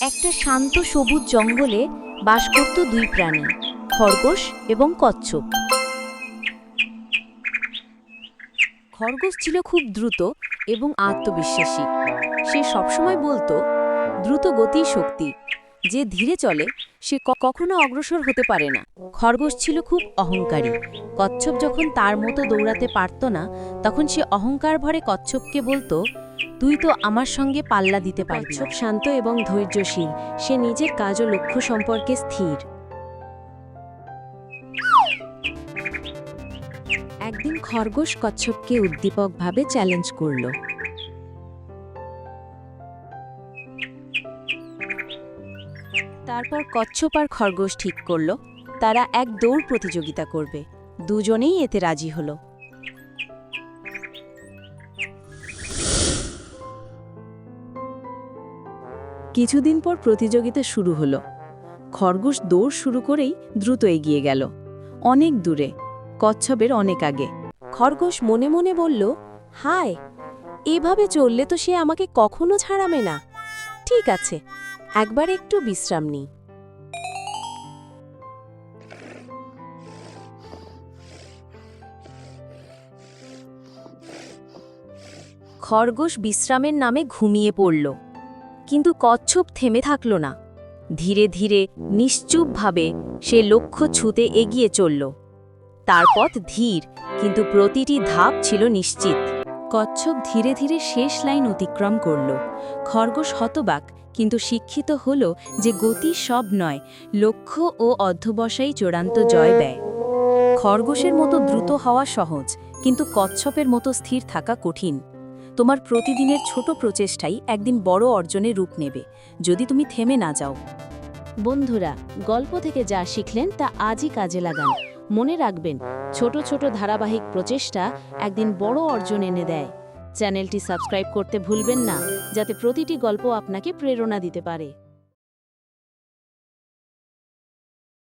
একটা শান্ত সবুজ জঙ্গলে বাস করত দুই প্রাণী, খরগোশ এবং কচ্ছপ। খরগোশ ছিল খুব দ্রুত এবং আত্মবিশ্বাসী। সে সবসময় বলতো, দ্রুত গতি শক্তি। যে ধীরে চলে, সে কখনো অগ্রসর হতে পারে না। খরগোশ ছিল খুব অহংকারী। কচ্ছপ যখন তার মতো দৌড়াতে পারত না, তখন সে অহংকার ভরে কচ্ছপকে বলতো তুই তো আমার সঙ্গে পাল্লা দিতে কচ্ছপ শান্ত এবং ধৈর্যশীল। সে নিজের কাজ ও লক্ষ্য সম্পর্কে স্থির। একদিন খরগোশ কচ্ছপকে উদ্দীপকভাবে চ্যালেঞ্জ করল। তারপর কচ্ছপ আর খরগোশ ঠিক করল। তারা এক দৌড় প্রতিযোগিতা করবে। দুজনেই এতে রাজি হলো। কিছুদিন পর প্রতিযোগিতা শুরু হলো। খরগোশ দৌড় শুরু করেই দ্রুত এগিয়ে গেল। অনেক দূরে, কচ্ছপের অনেক আগে। খরগোশ মনে মনে বলল, হায়, এভাবে চললে তো সে আমাকে কখনো ছাড়াবে না। ঠিক আছে, একবার একটু বিশ্রাম নিই। খরগোশ বিশ্রামের নামে ঘুমিয়ে পড়ল। কিন্তু কচ্ছপ থেমে থাকল না। ধীরে ধীরে নিশ্চুপভাবে সে লক্ষ্য ছুতে এগিয়ে চলল। তার পথ ধীর, কিন্তু প্রতিটি ধাপ ছিল নিশ্চিত। কচ্ছপ ধীরে ধীরে শেষ লাইন অতিক্রম করল। খরগোশ হতবাক, কিন্তু শিক্ষিত হল যে গতি সব নয়, লক্ষ্য ও অধ্যবসায়ী চূড়ান্ত জয় দেয় খরগোশের মতো দ্রুত হওয়া সহজ, কিন্তু কচ্ছপের মতো স্থির থাকা কঠিন। তোমার প্রতিদিনের ছোট প্রচেষ্টাই একদিন বড় অর্জনে রূপ নেবে, যদি তুমি থেমে না যাও। বন্ধুরা, গল্প থেকে যা শিখলেন তা আজই কাজে লাগান। মনে রাখবেন, ছোট ছোট ধারাবাহিক প্রচেষ্টা একদিন বড় অর্জন এনে দেয়। চ্যানেলটি সাবস্ক্রাইব করতে ভুলবেন না, যাতে প্রতিটি গল্প আপনাকে প্রেরণা দিতে পারে।